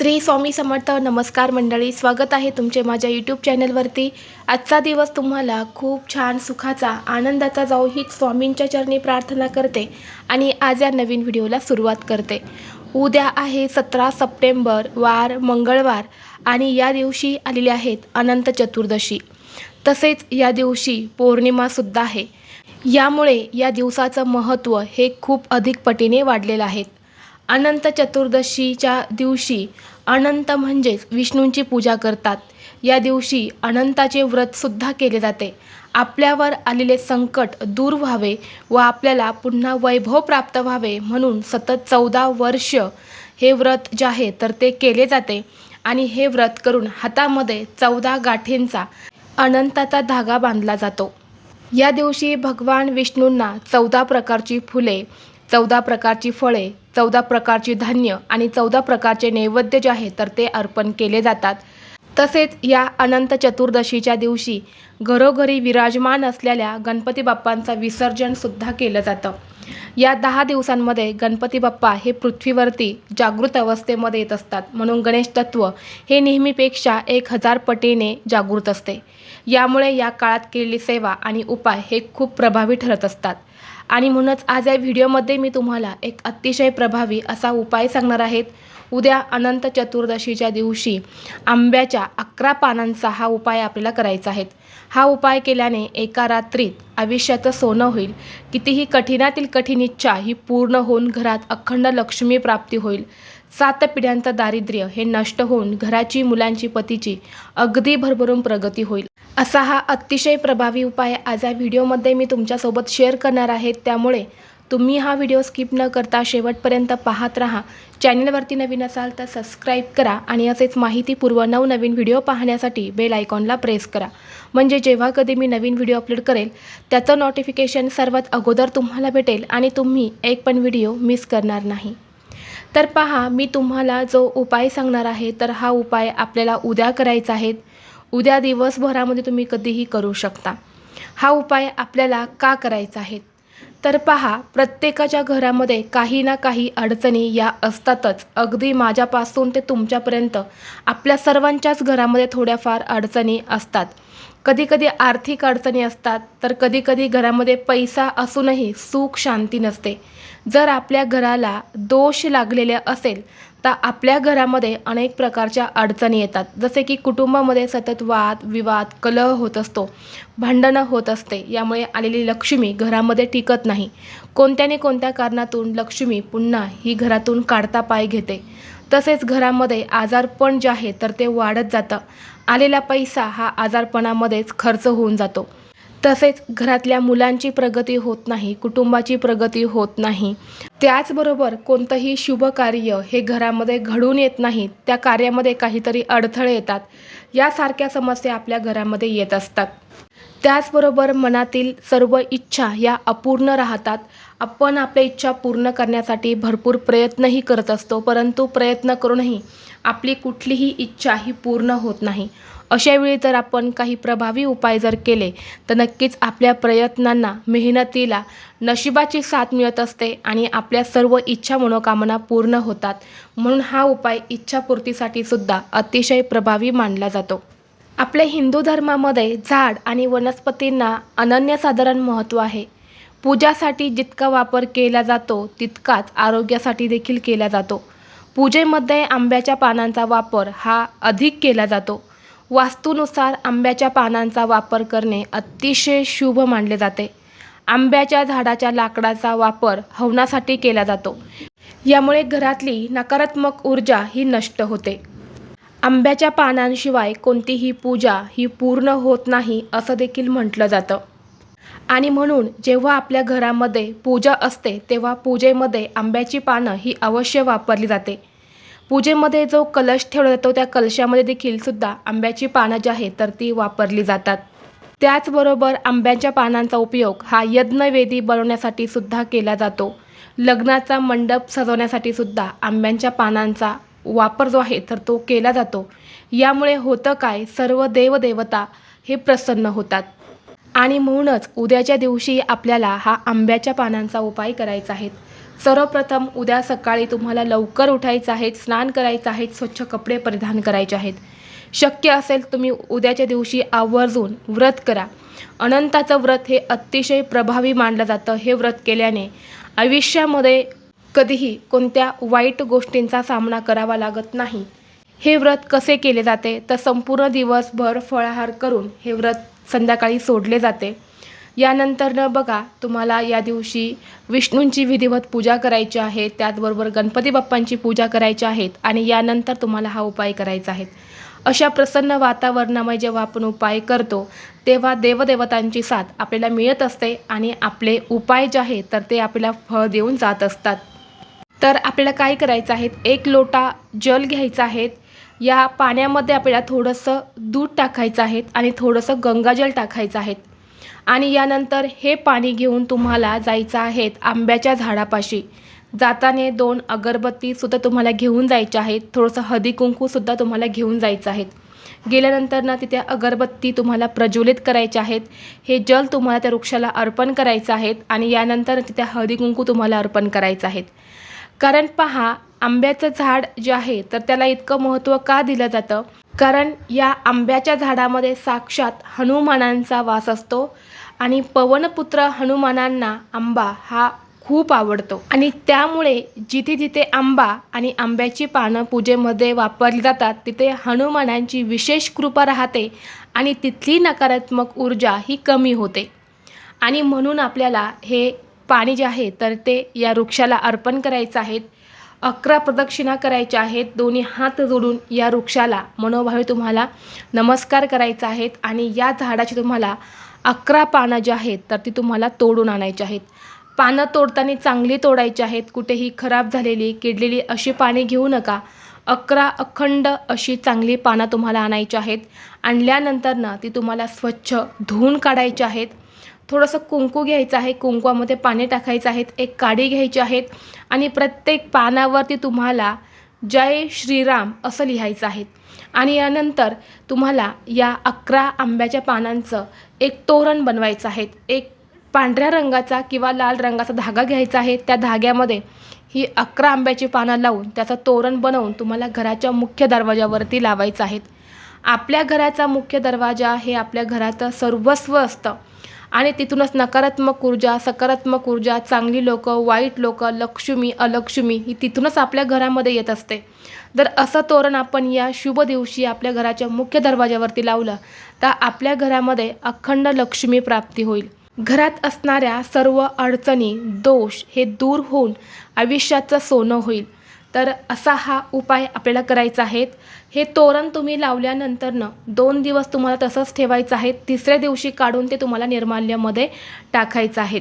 श्री स्वामी समर्थ नमस्कार मंडळी स्वागत आहे तुमचे माझ्या यूट्यूब चॅनलवरती आजचा दिवस तुम्हाला खूप छान सुखाचा आनंदाचा जाऊ ही स्वामींच्या चरणी प्रार्थना करते आणि आज या नवीन व्हिडिओला सुरुवात करते. उद्या आहे सतरा सप्टेंबर वार मंगळवार आणि या दिवशी आलेले आहेत अनंत चतुर्दशी. तसेच या दिवशी पौर्णिमासुद्धा आहे. यामुळे या दिवसाचं महत्त्व हे खूप अधिक पटीने वाढलेलं आहे. अनंत चतुर्दशीच्या दिवशी अनंत म्हणजेच विष्णूंची पूजा करतात. या दिवशी अनंताचे व्रतसुद्धा केले जाते. आपल्यावर आलेले संकट दूर व्हावे व आपल्याला पुन्हा वैभव प्राप्त व्हावे म्हणून सतत चौदा वर्ष हे व्रत जे आहे तर ते केले जाते. आणि हे व्रत करून हातामध्ये चौदा गाठींचा अनंताचा धागा बांधला जातो. या दिवशी भगवान विष्णूंना चौदा प्रकारची फुले चौदा प्रकारची फळे चौदा प्रकारची धान्य आणि चौदा प्रकारचे नैवेद्य जे आहे तर ते अर्पण केले जातात. तसेच या अनंत चतुर्दशीच्या दिवशी घरोघरी विराजमान असलेल्या गणपती बाप्पांचं विसर्जनसुद्धा केलं जातं. या दहा दिवसांमध्ये गणपती बाप्पा हे पृथ्वीवरती जागृत अवस्थेमध्ये येत असतात. म्हणून गणेश तत्व हे नेहमीपेक्षा एक हजार पटीने जागृत असते. यामुळे या काळात केलेली सेवा आणि उपाय हे खूप प्रभावी ठरत असतात. आणि म्हणूनच आज या व्हिडिओमध्ये मी तुम्हाला एक अतिशय प्रभावी असा उपाय सांगणार आहेत उद्या अनंत चतुर्दशीच्या दिवशी आंब्याच्या अकरा पानांचा हा उपाय आपल्याला करायचा आहे. हा उपाय केल्याने एका रात्रीत आयुष्याचं सोनं होईल. कितीही कठीणातील कठीण इच्छा ही पूर्ण होऊन घरात अखंड लक्ष्मी प्राप्ती होईल. सात पिढ्यांचं दारिद्र्य हे नष्ट होऊन घराची मुलांची पतीची अगदी भरभरून प्रगती होईल. असा हा अतिशय प्रभावी उपाय आज या व्हिडिओमध्ये मी तुमच्यासोबत शेअर करणार आहे. त्यामुळे तुम्ही हा व्हिडिओ स्किप न करता शेवटपर्यंत पाहत राहा. चॅनलवरती नवीन असाल तर सबस्क्राईब करा आणि असेच माहितीपूर्व नवनवीन व्हिडिओ पाहण्यासाठी बेल आयकॉनला प्रेस करा. म्हणजे जेव्हा कधी मी नवीन व्हिडिओ अपलोड करेल त्याचं नोटिफिकेशन सर्वात अगोदर तुम्हाला भेटेल आणि तुम्ही एक पण व्हिडिओ मिस करणार नाही. तर पहा मी तुम्हाला जो उपाय सांगणार आहे तर हा उपाय आपल्याला उद्या करायचा आहे. उद्या दिवसभरामध्ये तुम्ही कधीही करू शकता. हा उपाय आपल्याला का करायचा आहे? तर पहा प्रत्येकाच्या घरामध्ये काही ना काही अडचणी या असतातच. अगदी माझ्यापासून ते तुमच्यापर्यंत आपल्या सर्वांच्याच घरामध्ये थोड्याफार अडचणी असतात. कधीकधी आर्थिक अडचणी असतात तर कधीकधी घरामध्ये पैसा असूनही सुख शांती नसते. जर आपल्या घराला दोष लागलेले असेल तर आपल्या घरामध्ये अनेक प्रकारच्या अडचणी येतात. जसे की कुटुंबामध्ये सतत वाद विवाद कलह होत असतो भांडणं होत असते. यामुळे आलेली लक्ष्मी घरामध्ये टिकत नाही. कोणत्याने कोणत्या कारणातून लक्ष्मी पुन्हा ही घरातून काढता पाय घेते? तसेच घरामध्ये आजारपण जे आहे तर ते वाढत जातं. आलेला पैसा हा आजारपणामध्येच खर्च होऊन जातो. तसेच घरातल्या मुलांची प्रगती होत नाही कुटुंबाची प्रगती होत नाही. त्याचबरोबर कोणतंही शुभ कार्य हे घरामध्ये घडून येत नाही त्या कार्यामध्ये काहीतरी अडथळे येतात यासारख्या समस्या आपल्या घरामध्ये येत असतात. त्याचबरोबर मनातील सर्व इच्छा या अपूर्ण राहतात. आपण आपल्या इच्छा पूर्ण करण्यासाठी भरपूर प्रयत्नही करत असतो परंतु प्रयत्न करूनही आपली कुठलीही इच्छा ही पूर्ण होत नाही. अशावेळी जर आपण काही प्रभावी उपाय जर केले तर नक्कीच आपल्या प्रयत्नांना मेहनतीला नशिबाची साथ मिळत असते आणि आपल्या सर्व इच्छा मनोकामना पूर्ण होतात. म्हणून हा उपाय इच्छापूर्तीसाठी सुद्धा अतिशय प्रभावी मानला जातो. आपल्या हिंदू धर्मामध्ये झाड आणि वनस्पतींना अनन्यसाधारण महत्त्व आहे. पूजासाठी जितका वापर केला जातो तितकाच आरोग्यासाठी देखील केला जातो. पूजेमध्ये आंब्याच्या पानांचा वापर हा अधिक केला जातो. वास्तूनुसार आंब्याच्या पानांचा वापर करणे अतिशय शुभ मानले जाते. आंब्याच्या झाडाच्या लाकडाचा वापर हवनासाठी केला जातो. यामुळे घरातली नकारात्मक ऊर्जा ही नष्ट होते. आंब्याच्या पानांशिवाय कोणतीही पूजा ही पूर्ण होत नाही असं देखील म्हटलं जातं. आणि म्हणून जेव्हा आपल्या घरामध्ये पूजा असते तेव्हा पूजेमध्ये आंब्याची पानं ही अवश्य वापरली जाते. पूजेमध्ये जो कलश ठेवला जातो त्या कलशामध्ये देखील सुद्धा आंब्याची पानं जी आहेत तर ती वापरली जातात. त्याचबरोबर आंब्याच्या पानांचा उपयोग हा यज्ञवेदी बनवण्यासाठी सुद्धा केला जातो. लग्नाचा मंडप सजवण्यासाठी सुद्धा आंब्यांच्या पानांचा वापर जो आहे तर तो केला जातो. यामुळे होतं काय सर्व देवदेवता हे प्रसन्न होतात. आणि म्हणूनच उद्याच्या दिवशी आपल्याला हा आंब्याच्या पानांचा उपाय करायचा आहे. सर्वप्रथम उद्या सकाळी तुम्हाला लवकर उठायचं आहे स्नान करायचं आहे स्वच्छ कपडे परिधान करायचे आहेत. शक्य असेल तुम्ही उद्याच्या दिवशी आवर्जून व्रत करा. अनंताचं व्रत हे अतिशय प्रभावी मानलं जातं. हे व्रत केल्याने आयुष्यामध्ये कधीही कोणत्या वाईट गोष्टींचा सामना करावा लागत नाही. हे व्रत कसे केले जाते? तर संपूर्ण दिवसभर फळाहार करून हे व्रत संध्याकाळी सोडले जाते. यानंतरनं बघा तुम्हाला या दिवशी विष्णूंची विधिवत पूजा करायची आहे त्याचबरोबर गणपती बाप्पांची पूजा करायची आहेत आणि यानंतर तुम्हाला हा उपाय करायचा आहे. अशा प्रसन्न वातावरणामुळे जेव्हा आपण उपाय करतो तेव्हा देवदेवतांची साथ आपल्याला मिळत असते आणि आपले उपाय जे आहेत तर ते आपल्याला फळ देऊन जात असतात. तर आपल्याला काय करायचं आहे एक लोटा जल घ्यायचा आहे या पाण्यामध्ये आपल्याला थोडंसं दूध टाकायचं आहे आणि थोडंसं गंगाजल टाकायचं आहे. आणि यानंतर हे पाणी घेऊन तुम्हाला जायचं आहेत आंब्याच्या झाडापाशी. जाताना दोन अगरबत्तीसुद्धा तुम्हाला घेऊन जायच्या आहेत. थोडंसं हदी कुंकूसुद्धा तुम्हाला घेऊन जायचं आहेत गेल्यानंतर ना तिथे अगरबत्ती तुम्हाला प्रज्वलित करायचे आहेत. हे जल तुम्हाला त्या वृक्षाला अर्पण करायचं आहेत आणि यानंतर तिथे हळदी कुंकू तुम्हाला अर्पण करायचं आहेत. कारण पहा आंब्याचं झाड जे आहे तर त्याला इतकं महत्त्व का दिलं जातं? कारण या आंब्याच्या झाडामध्ये साक्षात हनुमानांचा वास असतो आणि पवनपुत्र हनुमानांना आंबा हा खूप आवडतो. आणि त्यामुळे जिथे जिथे आंबा आणि आंब्याची पानं पूजेमध्ये वापरली जातात तिथे हनुमानांची विशेष कृपा राहते आणि तिथली नकारात्मक ऊर्जा ही कमी होते. आणि म्हणून आपल्याला हे पाणी जे आहे तर ते या वृक्षाला अर्पण करायचं आहे. अकरा प्रदक्षिणा करायच्या आहेत. दोन्ही हात जोडून या वृक्षाला मनोभावे तुम्हाला नमस्कार करायचा आहेत आणि या झाडाची तुम्हाला अकरा पानं जी आहेत तर ती तुम्हाला तोडून आणायची आहेत. पानं तोडताना चांगली तोडायची आहेत. कुठेही खराब झालेली किडलेली अशी पाने घेऊ नका. अकरा अखंड अशी चांगली पानं तुम्हाला आणायची आहेत. आणल्यानंतर ना ती तुम्हाला स्वच्छ धुवून काढायची आहेत. थोडंसं कुंकू घ्यायचं आहे. कुंकवामध्ये पाणी टाकायचं आहेत एक काडी घ्यायची आहेत आणि प्रत्येक पानावरती तुम्हाला जय श्रीराम असं लिहायचं आहे. आणि यानंतर तुम्हाला या अकरा आंब्याच्या पानांचं एक तोरण बनवायचं आहे. एक पांढऱ्या रंगाचा किंवा लाल रंगाचा धागा घ्यायचा आहे. त्या धाग्यामध्ये ही अकरा आंब्याची पानं लावून त्याचं तोरण बनवून तुम्हाला घराच्या मुख्य दरवाजावरती लावायचं आहेत आपल्या घराचा मुख्य दरवाजा हे आपल्या घराचं सर्वस्व असतं. आणि तिथूनच नकारात्मक ऊर्जा सकारात्मक ऊर्जा चांगली लोकं वाईट लोक लक्ष्मी अलक्ष्मी ही तिथूनच आपल्या घरामध्ये येत असते. जर असं तोरण आपण या शुभ दिवशी आपल्या घराच्या मुख्य दरवाजावरती लावलं तर आपल्या घरामध्ये अखंड लक्ष्मी प्राप्ती होईल. घरात असणाऱ्या सर्व अडचणी दोष हे दूर होऊन आयुष्याचं सोनं होईल. तर असा हा उपाय आपल्याला करायचा आहे हे तोरण तुम्ही लावल्यानंतरनं दोन दिवस तुम्हाला तसंच ठेवायचं आहे तिसऱ्या दिवशी काढून ते तुम्हाला निर्माल्यामध्ये टाकायचं आहे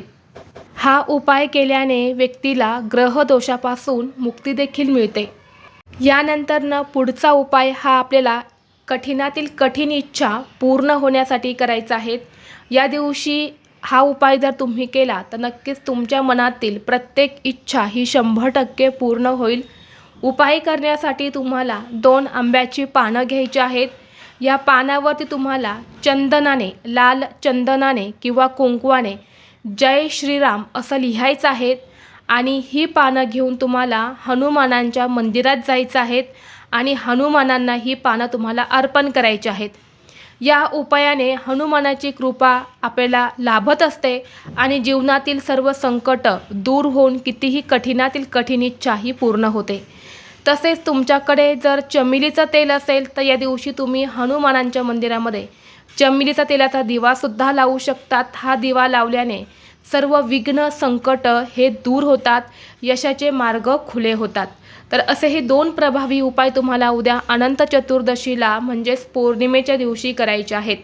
हा उपाय केल्याने व्यक्तीला ग्रहदोषापासून मुक्ती देखील मिळते. यानंतरनं पुढचा उपाय हा आपल्याला कठीणातील कठीण इच्छा पूर्ण होण्यासाठी करायचा आहे या दिवशी हा उपाय जर तुम्ही केला तर नक्कीच तुमच्या मनातील प्रत्येक इच्छा ही शंभर टक्के पूर्ण होईल. उपाय करण्यासाठी तुम्हाला दोन आंब्याची पानं घ्यायची आहेत. या पानावरती तुम्हाला चंदनाने लाल चंदनाने किंवा कुंकवाने जय श्रीराम असं लिहायचं आहे आणि ही पानं घेऊन तुम्हाला हनुमानांच्या मंदिरात जायचं आहेत आणि हनुमानांना ही पानं तुम्हाला अर्पण करायची आहेत. या उपायाने हनुमानाची कृपा आपल्याला लाभत असते आणि जीवनातील सर्व संकट दूर होऊन कितीही कठीणातील कठीण इच्छाही पूर्ण होते. तसेच तुमच्याकडे जर चमेलीचं तेल असेल तर या दिवशी तुम्ही हनुमानांच्या मंदिरामध्ये चमेलीचा तेलाचा दिवासुद्धा लावू शकतात. हा दिवा लावल्याने सर्व विघ्न संकट हे दूर होतात यशाचे मार्ग खुले होतात. तर असे हे दोन प्रभावी उपाय तुम्हाला उद्या अनंत चतुर्दशीला म्हणजेच पौर्णिमेच्या दिवशी करायचे आहेत.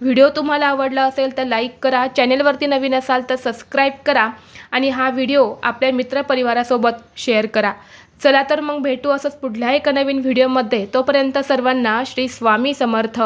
व्हिडिओ तुम्हाला आवडला असेल तर लाईक करा चॅनेलवरती नवीन असाल तर सबस्क्राईब करा आणि हा व्हिडिओ आपल्या मित्रपरिवारासोबत शेअर करा. चला तर मग भेटू असंच पुढल्या एका नवीन व्हिडिओमध्ये. तोपर्यंत सर्वांना श्री स्वामी समर्थ.